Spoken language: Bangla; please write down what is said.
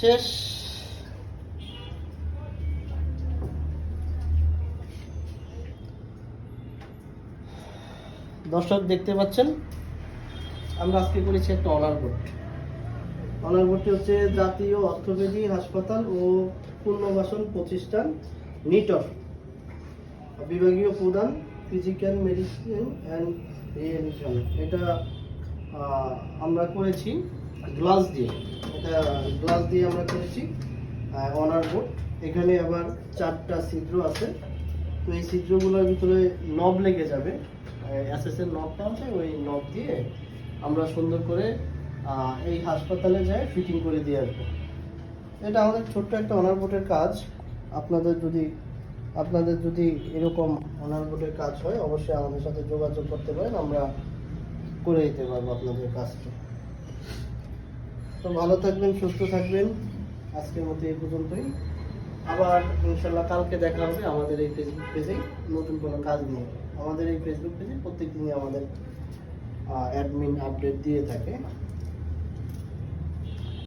শেষ দর্শক দেখতে পাচ্ছেন, আমরা আজকে করেছি একটা অনার বোর্ড অনার বোর্ডটি হচ্ছে জাতীয় অর্থোপেডি হাসপাতাল ও পুনর্বাসন প্রতিষ্ঠান, নিটর। বিভাগীয় প্রধান ফিজিক্যাল মেডিসিন অ্যান্ড রিহেবিলিটেশন এটা আমরা করেছি গ্লাস দিয়ে। এটা গ্লাস দিয়ে আমরা করেছি অনার বোর্ড এখানে আবার চারটা ছিদ্র আছে। তো এই ছিদ্রগুলোর ভিতরে নব লেগে যাবে। এসএসের নবটা আছে, ওই নব দিয়ে আমরা সুন্দর করে এই হাসপাতালে যাই ফিটিং করে দিয়ে আসব। এটা আমাদের ছোট্ট একটা অনার বোর্ডের কাজ। আপনাদের যদি আপনাদের যদি এরকম অনার বোর্ডের কাজ হয়, অবশ্যই আমাদের সাথে যোগাযোগ করতে পারেন, আমরা করে দিতে পারব আপনাদের কাজটা। তো ভালো থাকবেন, সুস্থ থাকবেন। আজকের মতো এই পর্যন্তই। আবার ইনশাল্লাহ কালকে দেখা হবে আমাদের এই ফেসবুক পেজে নতুন কোনো কাজ নিয়ে। আমাদের এই ফেসবুক পেজে প্রত্যেক দিনই আমাদের অ্যাডমিন আপডেট দিয়ে থাকে।